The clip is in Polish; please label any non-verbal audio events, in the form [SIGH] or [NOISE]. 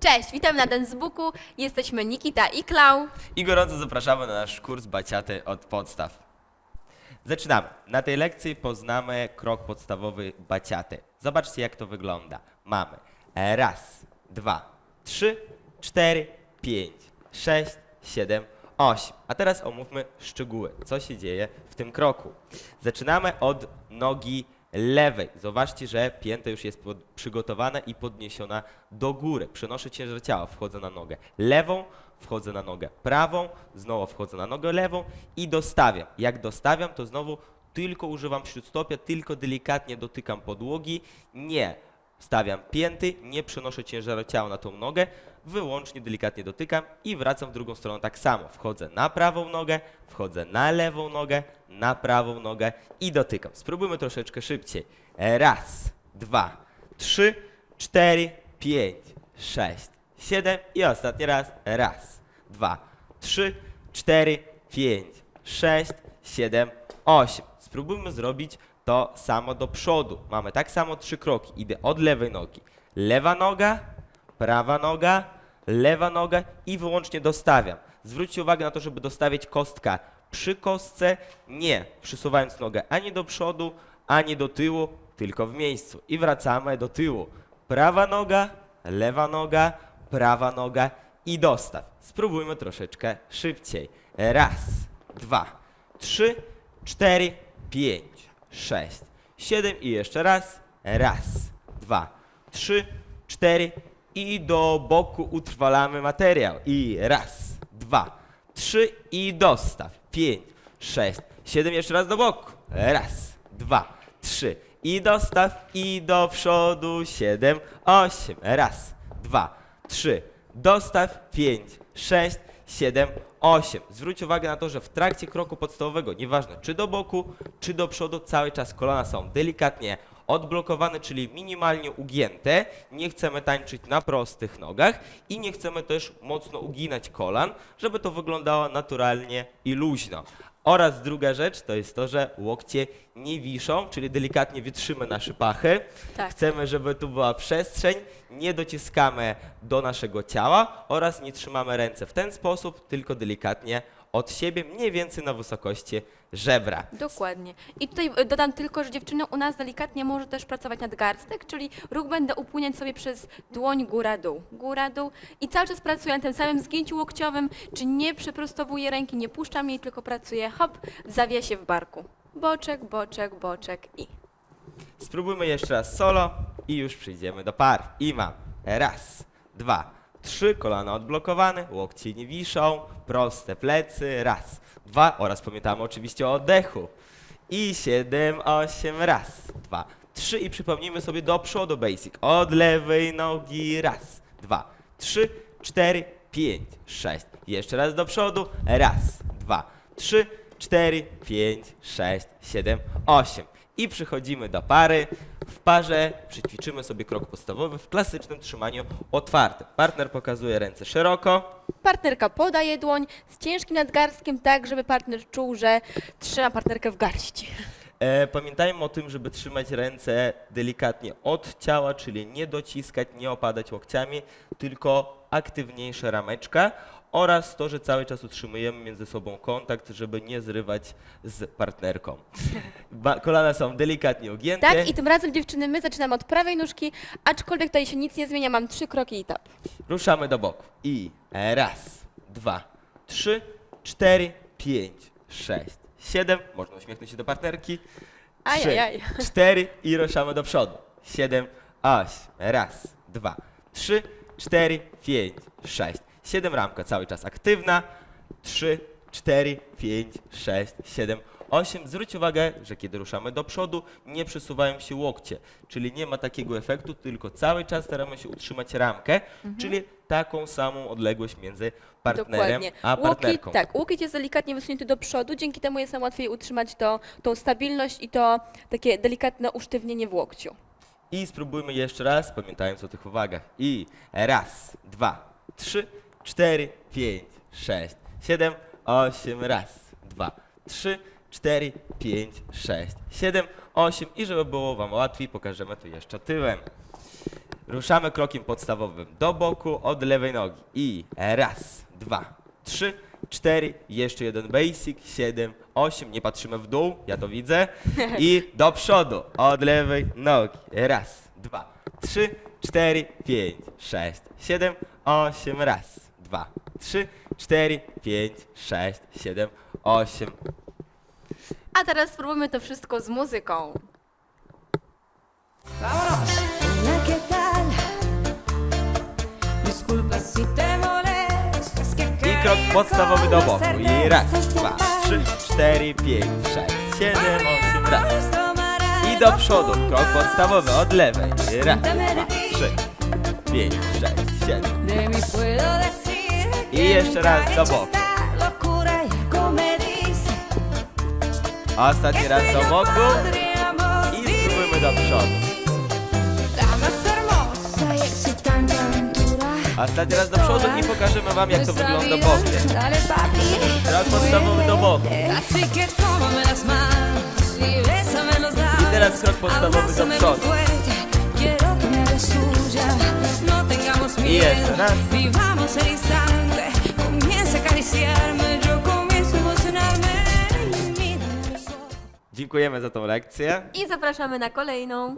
Cześć, witamy na Dancebooku. Jesteśmy Nikita i Klau. I gorąco zapraszamy na nasz kurs baciaty od podstaw. Zaczynamy. Na tej lekcji poznamy krok podstawowy baciaty. Zobaczcie, jak to wygląda. Mamy raz, dwa, trzy, cztery, pięć, sześć, siedem, osiem. A teraz omówmy szczegóły, co się dzieje w tym kroku. Zaczynamy od nogi lewej. Zobaczcie, że pięta już jest pod, przygotowana i podniesiona do góry. Przenoszę ciężar ciała, wchodzę na nogę lewą, wchodzę na nogę prawą, znowu wchodzę na nogę lewą i dostawiam. Jak dostawiam, to znowu tylko używam śródstopia, tylko delikatnie dotykam podłogi. Nie stawiam pięty, nie przenoszę ciężaru ciała na tą nogę, wyłącznie delikatnie dotykam i wracam w drugą stronę tak samo. Wchodzę na prawą nogę, wchodzę na lewą nogę, na prawą nogę i dotykam. Spróbujmy troszeczkę szybciej. Raz, dwa, trzy, cztery, pięć, sześć, siedem i ostatni raz. Raz, dwa, trzy, cztery, pięć, sześć, siedem, osiem. Spróbujmy zrobić to samo do przodu. Mamy tak samo trzy kroki. Idę od lewej nogi. Lewa noga, prawa noga, lewa noga i wyłącznie dostawiam. Zwróćcie uwagę na to, żeby dostawiać kostka przy kostce, nie przysuwając nogę ani do przodu, ani do tyłu, tylko w miejscu. I wracamy do tyłu. Prawa noga, lewa noga, prawa noga i dostaw. Spróbujmy troszeczkę szybciej. Raz, dwa, trzy, cztery, pięć, sześć, siedem i jeszcze raz. Raz, dwa, trzy, cztery i do boku utrwalamy materiał. I raz, dwa, trzy i dostaw. Pięć, sześć, siedem, jeszcze raz do boku. Raz, dwa, trzy i dostaw i do przodu. Siedem, osiem. Raz, dwa, trzy, dostaw. Pięć, sześć, siedem, osiem. Zwróć uwagę na to, że w trakcie kroku podstawowego, nieważne czy do boku, czy do przodu, cały czas kolana są delikatnie odblokowane, czyli minimalnie ugięte. Nie chcemy tańczyć na prostych nogach i nie chcemy też mocno uginać kolan, żeby to wyglądało naturalnie i luźno. Oraz druga rzecz to jest to, że łokcie nie wiszą, czyli delikatnie wytrzymy nasze pachy. Tak. Chcemy, żeby tu była przestrzeń, nie dociskamy do naszego ciała oraz nie trzymamy ręce w ten sposób, tylko delikatnie od siebie, mniej więcej na wysokości żebra. Dokładnie. I tutaj e, dodam tylko, że dziewczyny u nas delikatnie może też pracować nadgarstek, czyli ruch będę upłyniać sobie przez dłoń góra-dół, góra-dół i cały czas pracuję na tym samym zgięciu łokciowym, czy nie przeprostowuję ręki, nie puszczam jej, tylko pracuję hop, w zawiesie w barku. Boczek, boczek, boczek i... Spróbujmy jeszcze raz solo i już przyjdziemy do par. I mam raz, dwa, trzy, kolana odblokowane, łokcie nie wiszą, proste plecy, raz, dwa oraz pamiętamy oczywiście o oddechu. I siedem, osiem, raz, dwa, trzy i przypomnijmy sobie do przodu basic. Od lewej nogi, raz, dwa, trzy, cztery, pięć, sześć. Jeszcze raz do przodu, raz, dwa, trzy, cztery, pięć, sześć, siedem, osiem. I przychodzimy do pary. W parze przyćwiczymy sobie krok podstawowy w klasycznym trzymaniu otwartym. Partner pokazuje ręce szeroko. Partnerka podaje dłoń z ciężkim nadgarstkiem, tak żeby partner czuł, że trzyma partnerkę w garści. E, pamiętajmy o tym, żeby trzymać ręce delikatnie od ciała, czyli nie dociskać, nie opadać łokciami, tylko aktywniejsza rameczka oraz to, że cały czas utrzymujemy między sobą kontakt, żeby nie zrywać z partnerką. [LAUGHS] Ba kolana są delikatnie ugięte. Tak, i tym razem dziewczyny, my zaczynamy od prawej nóżki, aczkolwiek tutaj się nic nie zmienia, mam trzy kroki i tap. Ruszamy do boku. I raz, dwa, trzy, cztery, pięć, sześć, siedem. Można uśmiechnąć się do partnerki. Trzy, Ajajaj. cztery i ruszamy do przodu. Siedem, osiem. Raz, dwa, trzy, cztery, pięć, sześć, siedem. Ramka cały czas aktywna. Trzy, cztery, pięć, sześć, siedem, osiem. Zwróć uwagę, że kiedy ruszamy do przodu, nie przesuwają się łokcie, czyli nie ma takiego efektu, tylko cały czas staramy się utrzymać ramkę, czyli taką samą odległość między partnerem Dokładnie. a partnerką. Łokieć, tak, łokieć jest delikatnie wysunięty do przodu, dzięki temu jest nam łatwiej utrzymać to, tą stabilność i to takie delikatne usztywnienie w łokciu. I spróbujmy jeszcze raz, pamiętając o tych uwagach. I raz, dwa, trzy, cztery, pięć, sześć, siedem, osiem. Raz, dwa, trzy, cztery, pięć, sześć, siedem, osiem. I żeby było Wam łatwiej, pokażemy to jeszcze tyłem. Ruszamy krokiem podstawowym do boku od lewej nogi. I raz, dwa, trzy, cztery, jeszcze jeden basic, siedem, osiem, nie patrzymy w dół, ja to widzę. I do przodu od lewej nogi. Raz, dwa, trzy, cztery, pięć, sześć, siedem, osiem, raz, dwa, trzy, cztery, pięć, sześć, siedem, osiem. A teraz spróbujmy to wszystko z muzyką. Vámonos. Hola, ¿qué tal? Disculpa si te molesto, es que I quería krok podstawowy do boku. conocerte I raz, dwa, trzy, cztery, pięć, sześć, siedem, osiem, raz. Tomará I do przodu, krok podstawowy od lewej. Raz, Dame dwa, trzy, pięć, sześć, siedem. De mí puedo decir Nunca era he do boku. Ostatni raz do boku i spróbujmy do przodu. Ostatni raz do przodu i pokażemy wam jak to wygląda bokiem. Papi. Krok podstawowy do boku. I teraz krok podstawowy do przodu. muy fuerte. Quiero Dziękujemy za tą lekcję. I zapraszamy na kolejną.